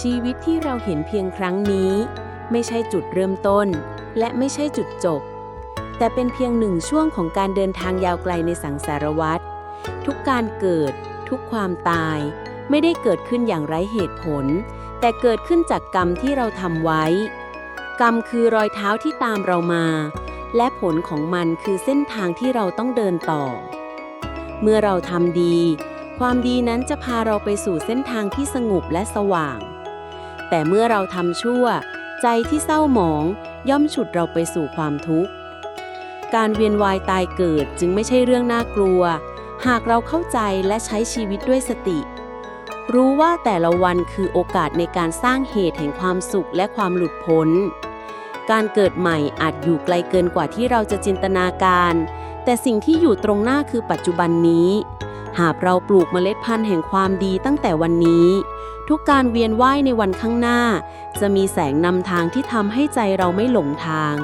ชีวิตที่เราเห็นเพียงครั้งนี้ ไม่ใช่จุดเริ่มต้น และไม่ใช่จุดจบ แต่เป็นเพียงหนึ่งช่วงของการเดินทางยาวไกลในสังสารวัฏทุกการเกิด ทุกความตาย ไม่ได้เกิดขึ้นอย่างไร้เหตุผล แต่เกิดขึ้นจากกรรมที่เราทำไว้ กรรมคือรอยเท้าที่ตามเรามา และผลของมันคือเส้นทางที่เราต้องเดินต่อ เมื่อเราทำดี ความดีนั้นจะพาเราไปสู่เส้นทางที่สงบและสว่าง แต่เมื่อเราทำชั่ว ใจที่เศร้าหมอง ย่อมฉุดเราไปสู่ความทุกข์ การเวียนวายตายเกิดจึงไม่ใช่เรื่องน่ากลัว หากเราเข้าใจและใช้ชีวิตด้วยสติ รู้ว่าแต่ละวันคือโอกาสในการสร้างเหตุแห่งความสุขและความหลุดพ้น การเกิดใหม่อาจอยู่ไกลเกินกว่าที่เราจะจินตนาการ แต่สิ่งที่อยู่ตรงหน้าคือปัจจุบันนี้ หากเราปลูกเมล็ดพันธุ์แห่งความดีตั้งแต่วันนี้ ทุกการเวียนว่ายในวันข้างหน้า จะมีแสงนำทางที่ทำให้ใจเราไม่หลงทาง